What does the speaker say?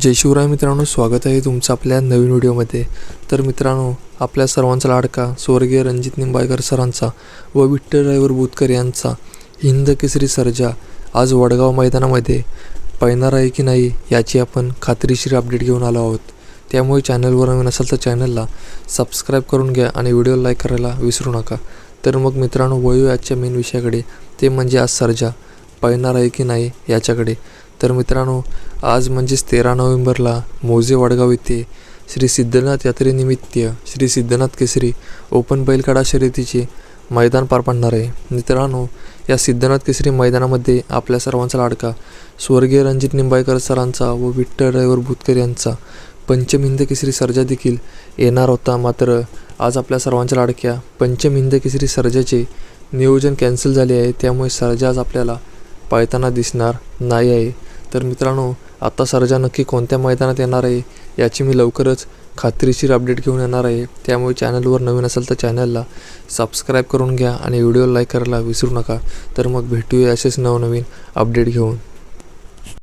जय शिवराय मित्रांनो स्वागत आहे तुमचं आपल्या नवीन व्हिडिओमध्ये. तर मित्रांनो आपल्या सर्वांचा लाडका स्वर्गीय रणजित निंबाळकर सरांचा व विठ्ठल ड्रायव्हर बुतकर यांचा हिंद केसरी सर्जा आज वडगाव मैदानामध्ये पळणार आहे की नाही याची आपण खात्रीशीर अपडेट घेऊन आलो आहोत. त्यामुळे चॅनलवर नवीन असाल तर चॅनलला सबस्क्राईब करून घ्या आणि व्हिडिओ लाईक करायला विसरू नका. तर मग मित्रांनो वळू आजच्या मेन विषयाकडे. ते म्हणजे आज सर्जा. पळणार आहे की नाही याच्याकडे. तर मित्रांनो आज म्हणजेच तेरा नोव्हेंबरला मोजे वडगाव येथे श्री सिद्धनाथ यात्रेनिमित्त श्री सिद्धनाथ केसरी ओपन बैलगाडा शर्यतीचे मैदान पार पडणार आहे. मित्रांनो या सिद्धनाथ केसरी मैदानामध्ये आपल्या सर्वांचा लाडका स्वर्गीय रणजित निंबाळकर सरांचा व विठ्ठल ड्रायव्हर भूतकर यांचा पंचमहिंद केसरी सर्जा देखील येणार होता. मात्र आज आपल्या सर्वांच्या लाडक्या पंचमहिंद केसरी सर्जाचे नियोजन कॅन्सल झाले आहे. त्यामुळे सर्जा आज आपल्याला पाळताना दिसणार नाही आहे. तर मित्रांनो आत्ता सर्जा नक्की कोणत्या मैदानात येणार आहे याची मी लवकरच खात्रीशीर अपडेट घेऊन येणार आहे. त्यामुळे चॅनलवर नवीन असेल तर चॅनलला सबस्क्राईब करून घ्या आणि व्हिडिओ लाईक करायला विसरू नका. तर मग भेटूया असेच नवनवीन अपडेट घेऊन.